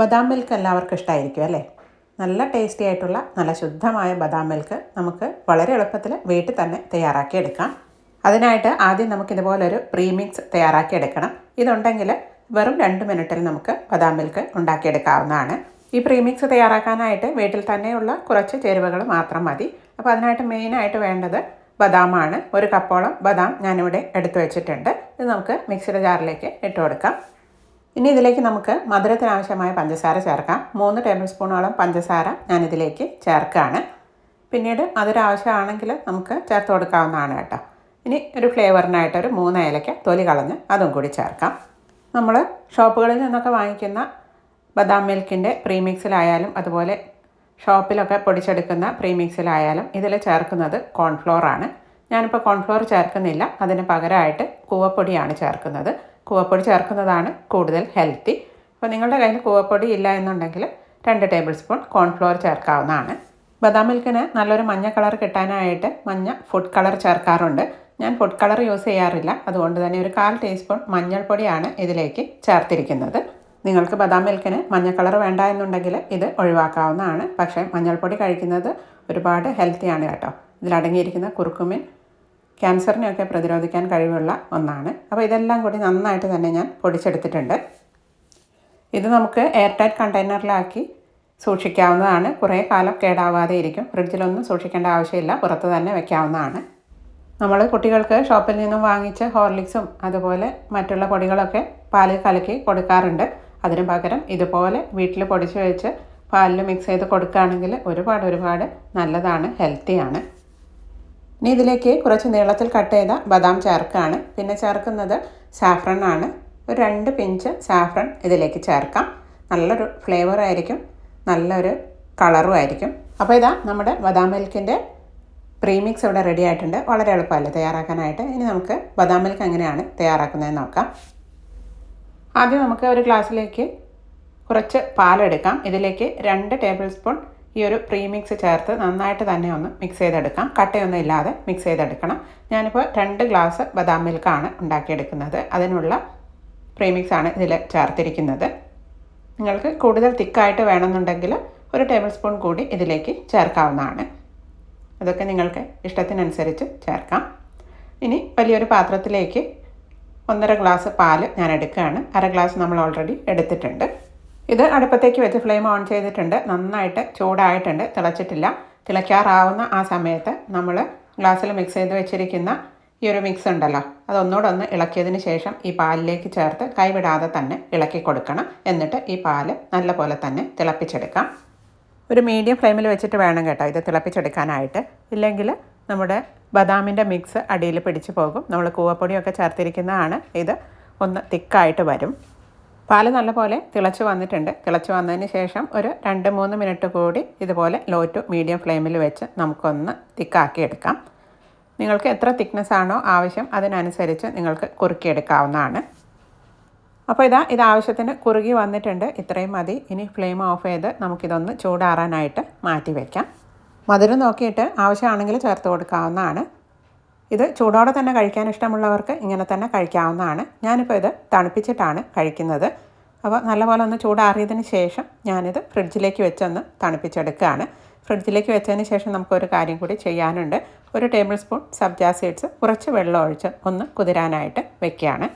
ബദാം മിൽക്ക് എല്ലാവർക്കും ഇഷ്ടമായിരിക്കും അല്ലേ? നല്ല ടേസ്റ്റി ആയിട്ടുള്ള നല്ല ശുദ്ധമായ ബദാം മിൽക്ക് നമുക്ക് വളരെ എളുപ്പത്തിൽ വീട്ടിൽ തന്നെ തയ്യാറാക്കിയെടുക്കാം അതിനായിട്ട് ആദ്യം നമുക്ക് ഇതുപോലൊരു പ്രീമിക്സ് തയ്യാറാക്കിയെടുക്കണം ഇതുണ്ടെങ്കിൽ വെറും രണ്ട് മിനിറ്റിൽ നമുക്ക് ബദാം മിൽക്ക് ഉണ്ടാക്കിയെടുക്കാവുന്നതാണ് ഈ പ്രീമിക്സ് തയ്യാറാക്കാനായിട്ട് വീട്ടിൽ തന്നെയുള്ള കുറച്ച് ചേരുവകൾ മാത്രം മതി. അപ്പോൾ അതിനായിട്ട് മെയിനായിട്ട് വേണ്ടത് ബദാമാണ്. ഒരു കപ്പോളം ബദാം ഞാനിവിടെ എടുത്തു വെച്ചിട്ടുണ്ട്. ഇത് നമുക്ക് മിക്സിയുടെ ജാറിലേക്ക് ഇട്ട് കൊടുക്കാം. ഇനി ഇതിലേക്ക് നമുക്ക് മധുരത്തിനാവശ്യമായ പഞ്ചസാര ചേർക്കാം. മൂന്ന് ടേബിൾ സ്പൂണോളം പഞ്ചസാര ഞാനിതിലേക്ക് ചേർക്കുകയാണ്. പിന്നീട് മധുരം ആവശ്യമാണെങ്കിൽ നമുക്ക് ചേർത്ത് കൊടുക്കാവുന്നതാണ് കേട്ടോ. ഇനി ഒരു ഫ്ലേവറിനായിട്ട് ഒരു മൂന്ന് ഏലയ്ക്ക തൊലി കളഞ്ഞ് അതും കൂടി ചേർക്കാം. നമ്മൾ ഷോപ്പുകളിൽ നിന്നൊക്കെ വാങ്ങിക്കുന്ന ബദാം മിൽക്കിന്റെ പ്രീമിക്സിലായാലും അതുപോലെ ഷോപ്പിലൊക്കെ പൊടിച്ചെടുക്കുന്ന പ്രീമിക്സിലായാലും ഇതിൽ ചേർക്കുന്നത് കോൺഫ്ലോറാണ്. ഞാനിപ്പോൾ കോൺഫ്ലോർ ചേർക്കുന്നില്ല. അതിന് പകരമായിട്ട് കൂവപ്പൊടിയാണ് ചേർക്കുന്നത്. കൂവപ്പൊടി ചേർക്കുന്നതാണ് കൂടുതൽ ഹെൽത്തി. അപ്പോൾ നിങ്ങളുടെ കയ്യിൽ കൂവപ്പൊടി ഇല്ല എന്നുണ്ടെങ്കിൽ രണ്ട് ടേബിൾ സ്പൂൺ കോൺഫ്ലോർ ചേർക്കാവുന്നതാണ്. ബദാം മിൽക്കിന് നല്ലൊരു മഞ്ഞ കളർ കിട്ടാനായിട്ട് മഞ്ഞ ഫുഡ് കളർ ചേർക്കാറുണ്ട്. ഞാൻ ഫുഡ് കളർ യൂസ് ചെയ്യാറില്ല. അതുകൊണ്ട് തന്നെ ഒരു കാൽ ടീസ്പൂൺ മഞ്ഞൾപ്പൊടിയാണ് ഇതിലേക്ക് ചേർത്തിരിക്കുന്നത്. നിങ്ങൾക്ക് ബദാം മിൽക്കിന് മഞ്ഞ കളർ വേണ്ട എന്നുണ്ടെങ്കിൽ ഇത് ഒഴിവാക്കാവുന്നതാണ്. പക്ഷേ മഞ്ഞൾപ്പൊടി കഴിക്കുന്നത് ഒരുപാട് ഹെൽത്തിയാണ് കേട്ടോ. ഇതിലടങ്ങിയിരിക്കുന്ന കുറുക്കുമിൻ ക്യാൻസറിനെയൊക്കെ പ്രതിരോധിക്കാൻ കഴിവുള്ള ഒന്നാണ്. അപ്പോൾ ഇതെല്ലാം കൂടി നന്നായിട്ട് തന്നെ ഞാൻ പൊടിച്ചെടുത്തിട്ടുണ്ട്. ഇത് നമുക്ക് എയർ ടൈറ്റ് കണ്ടെയ്നറിലാക്കി സൂക്ഷിക്കാവുന്നതാണ്. കുറേ കാലം കേടാവാതെ ഇരിക്കും. ഫ്രിഡ്ജിലൊന്നും സൂക്ഷിക്കേണ്ട ആവശ്യമില്ല. പുറത്ത് തന്നെ വെക്കാവുന്നതാണ്. നമ്മൾ കുട്ടികൾക്ക് ഷോപ്പിൽ നിന്നും വാങ്ങിച്ച് ഹോർലിക്സും അതുപോലെ മറ്റുള്ള പൊടികളൊക്കെ പാലിൽ കലക്കി കൊടുക്കാറുണ്ട്. അതിന് പകരം ഇതുപോലെ വീട്ടിൽ പൊടിച്ച് വെച്ച് പാലിൽ മിക്സ് ചെയ്ത് കൊടുക്കുകയാണെങ്കിൽ ഒരുപാട് ഒരുപാട് നല്ലതാണ് ഹെൽത്തിയാണ് ഇനി ഇതിലേക്ക് കുറച്ച് നീളത്തിൽ കട്ട് ചെയ്ത ബദാം ചേർക്കുകയാണ് പിന്നെ ചേർക്കുന്നത് സാഫ്രൺ ആണ്. ഒരു രണ്ട് പിഞ്ച് സാഫ്രൺ ഇതിലേക്ക് ചേർക്കാം. നല്ലൊരു ഫ്ലേവർ ആയിരിക്കും. നല്ലൊരു കളറും ആയിരിക്കും. അപ്പോൾ ഇതാ നമ്മുടെ ബദാം മിൽക്കിന്റെ പ്രീമിക്സ് ഇവിടെ റെഡി ആയിട്ടുണ്ട്. വളരെ എളുപ്പമല്ലേ തയ്യാറാക്കാനായിട്ട്? ഇനി നമുക്ക് ബദാം മിൽക്ക് എങ്ങനെയാണ് തയ്യാറാക്കുന്നതെന്ന് നോക്കാം. ആദ്യം നമുക്ക് ഒരു ഗ്ലാസ്സിലേക്ക് കുറച്ച് പാലെടുക്കാം. ഇതിലേക്ക് രണ്ട് ടേബിൾ സ്പൂൺ ഈ ഒരു പ്രീമിക്സ് ചേർത്ത് നന്നായിട്ട് തന്നെ ഒന്ന് മിക്സ് ചെയ്തെടുക്കാം. കട്ടയൊന്നും ഇല്ലാതെ മിക്സ് ചെയ്തെടുക്കണം. ഞാനിപ്പോൾ രണ്ട് ഗ്ലാസ് ബദാം മിൽക്കാണ് ഉണ്ടാക്കിയെടുക്കുന്നത്. അതിനുള്ള പ്രീമിക്സ് ആണ് ഇതിൽ ചേർത്തിരിക്കുന്നത്. നിങ്ങൾക്ക് കൂടുതൽ തിക്കായിട്ട് വേണമെന്നുണ്ടെങ്കിൽ ഒരു ടേബിൾ സ്പൂൺ കൂടി ഇതിലേക്ക് ചേർക്കാവുന്നതാണ്. അതൊക്കെ നിങ്ങൾക്ക് ഇഷ്ടത്തിനനുസരിച്ച് ചേർക്കാം. ഇനി വലിയൊരു പാത്രത്തിലേക്ക് ഒന്നര ഗ്ലാസ് പാൽ ഞാൻ എടുക്കുകയാണ്. അര ഗ്ലാസ് നമ്മൾ ഓൾറെഡി എടുത്തിട്ടുണ്ട്. ഇത് അടുപ്പത്തേക്ക് വെച്ച് ഫ്ലെയിം ഓൺ ചെയ്തിട്ടുണ്ട്. നന്നായിട്ട് ചൂടായിട്ടുണ്ട്. തിളച്ചിട്ടില്ല. തിളയ്ക്കാറാവുന്ന ആ സമയത്ത് നമ്മൾ ഗ്ലാസ്സിൽ മിക്സ് ചെയ്ത് വെച്ചിരിക്കുന്ന ഈ ഒരു മിക്സ് ഉണ്ടല്ലോ അതൊന്നുകൂടെ ഒന്ന് ഇളക്കിയതിന് ശേഷം ഈ പാലിലേക്ക് ചേർത്ത് കൈവിടാതെ തന്നെ ഇളക്കി കൊടുക്കണം. എന്നിട്ട് ഈ പാൽ നല്ല പോലെ തന്നെ തിളപ്പിച്ചെടുക്കാം. ഒരു മീഡിയം ഫ്ലെയിമിൽ വെച്ചിട്ട് വേണം കേട്ടോ ഇത് തിളപ്പിച്ചെടുക്കാനായിട്ട്. ഇല്ലെങ്കിൽ നമ്മുടെ ബദാമിന്റെ മിക്സ് അടിയിൽ പിടിച്ചു പോകും. നമ്മൾ കൂവപ്പൊടിയൊക്കെ ചേർത്തിരിക്കുന്നതാണ്. ഇത് ഒന്ന് തിക്കായിട്ട് വരും. പാൽ നല്ലപോലെ തിളച്ച് വന്നിട്ടുണ്ട്. തിളച്ച് വന്നതിന് ശേഷം ഒരു രണ്ട് മൂന്ന് മിനിറ്റ് കൂടി ഇതുപോലെ ലോ ടു മീഡിയം ഫ്ലെയിമിൽ വെച്ച് നമുക്കൊന്ന് തിക്കാക്കി എടുക്കാം. നിങ്ങൾക്ക് എത്ര തിക്നെസ് ആണോ ആവശ്യം അതിനനുസരിച്ച് നിങ്ങൾക്ക് കുറുക്കിയെടുക്കാവുന്നതാണ്. അപ്പോൾ ഇതാ ഇത് ആവശ്യത്തിന് കുറുകി വന്നിട്ടുണ്ട്. ഇത്രയും മതി. ഇനി ഫ്ലെയിം ഓഫ് ചെയ്ത് നമുക്കിതൊന്ന് ചൂടാറാനായിട്ട് മാറ്റി വയ്ക്കാം മധുരം നോക്കിയിട്ട് ആവശ്യമാണെങ്കിൽ ചേർത്ത് കൊടുക്കാവുന്നതാണ്. ഇത് ചൂടോടെ തന്നെ കഴിക്കാൻ ഇഷ്ടമുള്ളവർക്ക് ഇങ്ങനെ തന്നെ കഴിക്കാവുന്നതാണ്. ഞാനിപ്പോൾ ഇത് തണുപ്പിച്ചിട്ടാണ് കഴിക്കുന്നത്. അപ്പോൾ നല്ലപോലെ ഒന്ന് ചൂടാറിയതിന് ശേഷം ഞാനിത് ഫ്രിഡ്ജിലേക്ക് വെച്ചൊന്ന് തണുപ്പിച്ചെടുക്കുകയാണ്. ഫ്രിഡ്ജിലേക്ക് വെച്ചതിന് ശേഷം നമുക്കൊരു കാര്യം കൂടി ചെയ്യാനുണ്ട്. ഒരു ടേബിൾ സ്പൂൺ സബ്ജാ സീഡ്സ് കുറച്ച് വെള്ളം ഒഴിച്ച് ഒന്ന് കുതിരാനായിട്ട് വെക്കുകയാണ്.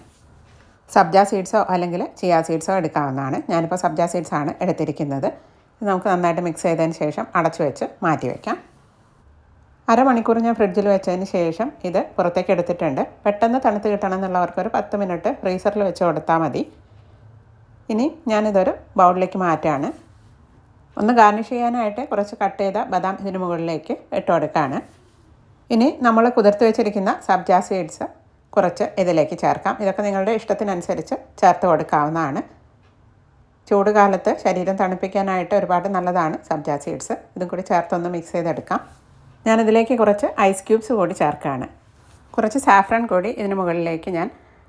സബ്ജാ സീഡ്സോ അല്ലെങ്കിൽ ചിയ സീഡ്സോ എടുക്കാവുന്നതാണ്. ഞാനിപ്പോൾ സബ്ജാ സീഡ്സാണ് എടുത്തിരിക്കുന്നത്. ഇത് നമുക്ക് നന്നായിട്ട് മിക്സ് ചെയ്തതിന് ശേഷം അടച്ചു വെച്ച് മാറ്റി വയ്ക്കാം അരമണിക്കൂർ ഞാൻ ഫ്രിഡ്ജിൽ വെച്ചതിന് ശേഷം ഇത് പുറത്തേക്ക് എടുത്തിട്ടുണ്ട്. പെട്ടെന്ന് തണുത്ത് കിട്ടണം എന്നുള്ളവർക്ക് ഒരു പത്ത് മിനിറ്റ് ഫ്രീസറിൽ വെച്ച് കൊടുത്താൽ മതി. ഇനി ഞാനിതൊരു ബൗളിലേക്ക് മാറ്റാണ് ഒന്ന് ഗാർണിഷ് ചെയ്യാനായിട്ട് കുറച്ച് കട്ട് ചെയ്ത ബദാം ഇതിന് മുകളിലേക്ക് ഇട്ട് കൊടുക്കുകയാണ്. ഇനി നമ്മൾ കുതിർത്ത് വെച്ചിരിക്കുന്ന സബ്ജാ സീഡ്സ് കുറച്ച് ഇതിലേക്ക് ചേർക്കാം. ഇതൊക്കെ നിങ്ങളുടെ ഇഷ്ടത്തിനനുസരിച്ച് ചേർത്ത് കൊടുക്കാവുന്നതാണ്. ചൂട് കാലത്ത് ശരീരം തണുപ്പിക്കാനായിട്ട് ഒരുപാട് നല്ലതാണ് സബ്ജാ സീഡ്സ്. ഇതും കൂടി ചേർത്തൊന്ന് മിക്സ് ചെയ്തെടുക്കാം. ഞാനിതിലേക്ക് കുറച്ച് ഐസ് ക്യൂബ്സ് കൂടി ചേർക്കുകയാണ്. കുറച്ച് സാഫ്രൺ കൂടി ഇതിന് മുകളിലേക്ക് ഞാൻ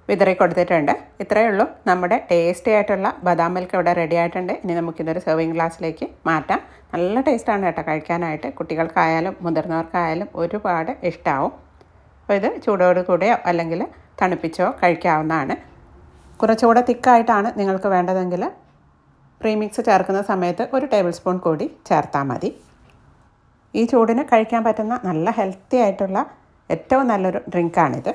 വിതറി കൊടുത്തിട്ടുണ്ട്. ഇത്രയേ ഉള്ളൂ. നമ്മുടെ ടേസ്റ്റി ആയിട്ടുള്ള ബദാം മിൽക്ക് ഇവിടെ റെഡി ആയിട്ടുണ്ട്. ഇനി നമുക്കിതൊരു സെർവിങ് ഗ്ലാസ്സിലേക്ക് മാറ്റാം. നല്ല ടേസ്റ്റാണ് കേട്ടോ കഴിക്കാനായിട്ട്. കുട്ടികൾക്കായാലും മുതിർന്നവർക്കായാലും ഒരുപാട് ഇഷ്ടമാവും അപ്പോൾ ഇത് ചൂടോട് കൂടെയോ അല്ലെങ്കിൽ തണുപ്പിച്ചോ കഴിക്കാവുന്നതാണ്. കുറച്ചുകൂടെ തിക്കായിട്ടാണ് നിങ്ങൾക്ക് വേണ്ടതെങ്കിൽ പ്രീമിക്സ് ചേർക്കുന്ന സമയത്ത് ഒരു ടേബിൾ സ്പൂൺ കൂടി ചേർത്താൽ മതി. ഈ ചൂടിന് കഴിക്കാൻ പറ്റുന്ന നല്ല ഹെൽത്തി ആയിട്ടുള്ള ഏറ്റവും നല്ലൊരു ഡ്രിങ്കാണിത്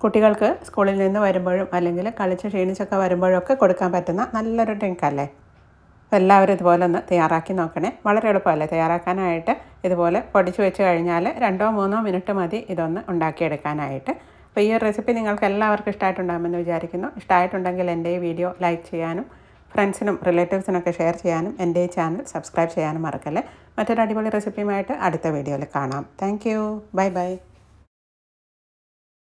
കുട്ടികൾക്ക് സ്കൂളിൽ നിന്ന് വരുമ്പോഴും അല്ലെങ്കിൽ കളിച്ച് ക്ഷീണിച്ചൊക്കെ വരുമ്പോഴൊക്കെ കൊടുക്കാൻ പറ്റുന്ന നല്ലൊരു ഡ്രിങ്ക് അല്ലേ? എല്ലാവരും ഇതുപോലെ ഒന്ന് തയ്യാറാക്കി നോക്കണേ. വളരെ എളുപ്പമല്ലേ? തയ്യാറാക്കാനായിട്ട് ഇതുപോലെ പൊടിച്ച് വെച്ച് കഴിഞ്ഞാൽ രണ്ടോ മൂന്നോ മിനിറ്റ് മതി ഇതൊന്ന് ഉണ്ടാക്കിയെടുക്കാനായിട്ട്. അപ്പോൾ ഈ റെസിപ്പി നിങ്ങൾക്ക് എല്ലാവർക്കും ഇഷ്ടമായിട്ടുണ്ടാകുമെന്ന് വിചാരിക്കുന്നു. ഇഷ്ടമായിട്ടുണ്ടെങ്കിൽ എന്റെ ഈ വീഡിയോ ലൈക്ക് ചെയ്യാനും ഫ്രണ്ട്സിനും റിലേറ്റീവ്സിനൊക്കെ ഷെയർ ചെയ്യാനും എന്റെ ചാനൽ സബ്സ്ക്രൈബ് ചെയ്യാനും മറക്കല്ലേ. മറ്റൊരു അടിപൊളി റെസിപ്പിയുമായിട്ട് അടുത്ത വീഡിയോയിൽ കാണാം. Thank bye bye.